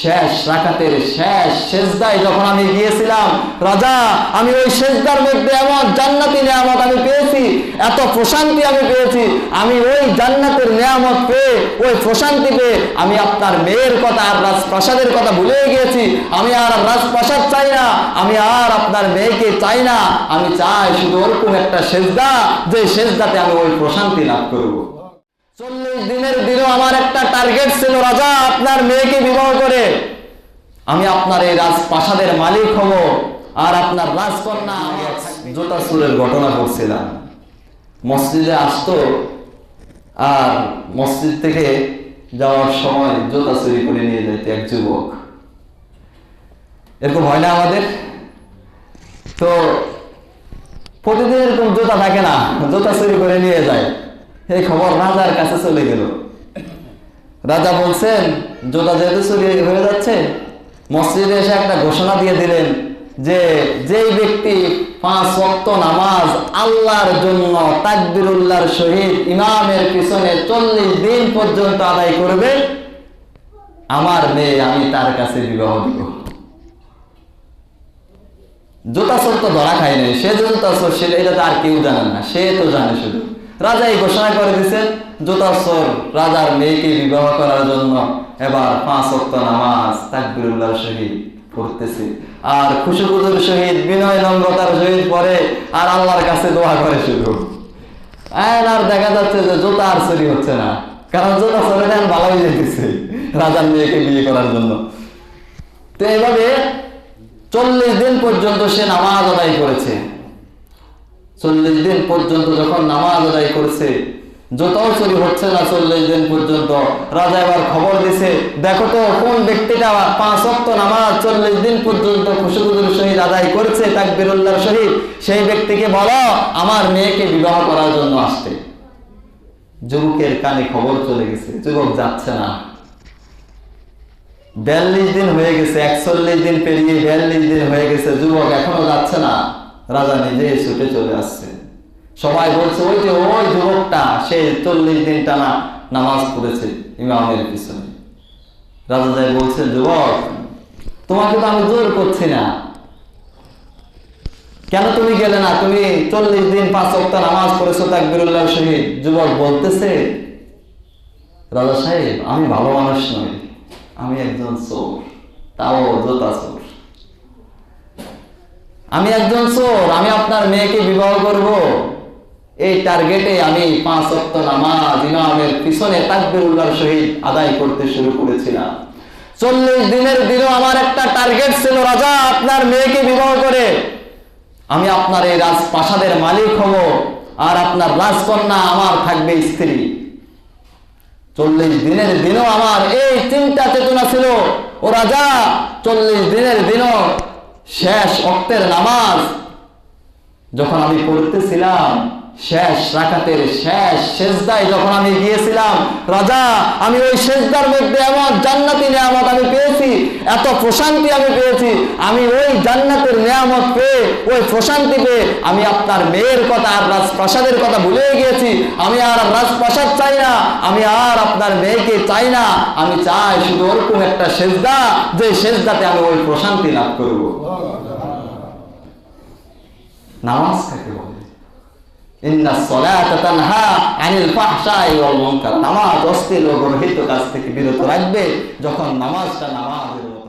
শেষ রাকাতের শেষ শেষদায় যখন আমি গিয়েছিলাম, রাজা, আমি ওই শেষদার মধ্যে এমন জান্নাতি নিয়ামত আমি পেয়েছি, এত প্রশান্তি আমি পেয়েছি, আমি ওই জান্নাতের নিয়ামত পেয়ে, ওই প্রশান্তি পেয়ে আমি আপনার মেয়ের কথা আর রাজপ্রাসাদের কথা ভুলে গিয়েছি। আমি আর রাজপ্রাসাদ চাই না, আমি আর আপনার মেয়েকে চাই না। আমি চাই শুধু ওরকম একটা শেষদা যে সেজদাতে আমি ওই প্রশান্তি লাভ করব। চল্লিশ দিনের দিনও আমার একটা টার্গেট ছিল, রাজা, আপনার মেয়েকে বিবাহ করে। আমি আপনার এই রাজপ্রাসাদের মালিক হব আর আপনার রাজকন্যা জোতা সুরের ঘটনা করছিলাম। মসজিদে আসতো আর মসজিদ থেকে যাওয়ার সময় জোতা চুরি করে নিয়ে যেত এক যুবক। এরকম হয় না আমাদের? তো প্রতিদিন এরকম জোতা থাকে না, জুতা চুরি করে নিয়ে যায়। এই খবর রাজার কাছে চলে গেল। রাজা বলছেন জুতা যেহেতু চুরি হয়ে যাচ্ছে, মসজিদে এসে একটা ঘোষণা দিয়ে দিলেন যে, যেই ব্যক্তি পাঁচ ওয়াক্ত নামাজ আল্লাহর জন্য তাকবিরুল্লাহর সহিত ইমামের পিছনে চল্লিশ দিন পর্যন্ত আদায় করবে, আমার মেয়ে আমি তার কাছে বিবাহ দিব। জুতা তো ধরা খায় নাই, সে জুতা চোর সেটা এটা তো আর কেউ জানেন না, সে তো জানে শুধু। রাজা এই ঘোষণা করে দিচ্ছেন জুতা চোর রাজার মেয়েকে বিবাহ করার জন্য এবার পাঁচ অক্ত নামাজ তাকবিরুল্লাহ শহীদ পড়তেছে। আর খুশুকুজুর সহিত বিনয় নম্রতার সহিত পরে আর আল্লাহর কাছে দোয়া করে শুধু। আর দেখা যাচ্ছে যে জুতা আর চুরি হচ্ছে না, কারণ জোতা চলে নেন ভালো হয়ে যেতেছে রাজার মেয়েকে বিয়ে করার জন্য। তো এভাবে চল্লিশ দিন পর্যন্ত সে নামাজ আদায় করেছে। চল্লিশ দিন পর্যন্ত যখন নামাজ আদায় করছে, যতও চুরি হচ্ছে না চল্লিশ দিন পর্যন্ত, রাজা এবার খবর দিছে, দেখো তো, কোন ব্যক্তিটা পাঁচ অক্ত নামাজ চল্লিশ দিন পর্যন্ত খুশুকুদুর শহীদ আদায় করছে, তাকবিরুল্লাহর শহীদ সেই ব্যক্তিকে বলো, আমার মেয়েকে বিবাহ করার জন্য আসতে যুবকের কানে খবর চলে গেছে, যুবক যাচ্ছে না। বিয়াল্লিশ দিন হয়ে গেছে, একচল্লিশ দিন পেরিয়ে বিয়াল্লিশ দিন হয়ে গেছে, যুবক এখনও যাচ্ছে না। রাজা নিজে ছুটে চলে আসছে। সবাই বলছে, ওই যে ওই যুবকটা, সে চল্লিশ দিন টানা নামাজ পড়েছে ইমামের পিছনে। রাজা যাই বলছে, যুবক, তোমাকে তো আমি জোর করছি না। কেন তুমি গেলে না? তুমি চল্লিশ দিন পাঁচ অক্ট নামাজ পড়েছো তাকবিরুল্লাহ শহীদ যুবক বলতেছে, রাজা সাহেব, আমি ভালো মানুষ নই, আমি একজন চোর। তাও জোতা চোর। আমি একজন চোর, আমি আপনার মেয়েকে বিবাহ করব। এই টার্গেটে আমি পাঁচ অক্ট নামাজ ইমামের পিছনে তাকবিরুল্লাহর সহিত আদায় করতে শুরু করেছিলাম। চল্লিশ দিনের দিনও আমার একটা টার্গেট ছিল, রাজা, আপনার মেয়েকে বিবাহ করে। আমি আপনার এই রাজপ্রাসাদের মালিক হব আর আপনার রাজকন্যা আমার থাকবে স্ত্রী। চল্লিশ দিনের দিনও আমার এই চিন্তা চেতনা ছিল, ও রাজা, চল্লিশ দিনের দিনও শেষ অক্তের নামাজ যখন আমি পড়তেছিলাম শেষ রাকাতের শেষ শেষদায় যখন আমি গিয়েছিলাম রাজা আমি ওই শেষদার মধ্যে এমন জান্নাতি নিয়ামত আমি পেয়েছি এত প্রশান্তি আমি পেয়েছি আমি ওই জান্নাতের নিয়ামত পেয়ে ওই প্রশান্তি পেয়ে আমি আপনার মেয়ের কথা আর রাজপ্রাসাদের কথা ভুলে গিয়েছি। আমি আর রাজপ্রাসাদ চাই না আমি আর আপনার মেয়েকে চাই না। আমি চাই শুধু ওরকম একটা সেজদা যে সেজদাতে আমি ওই প্রশান্তি লাভ করব। নামাজ কাকে বলে? নামাজ অশ্লীল ও গর্হিত কাজ থেকে বিরত রাখবে যখন নামাজটা নামাজের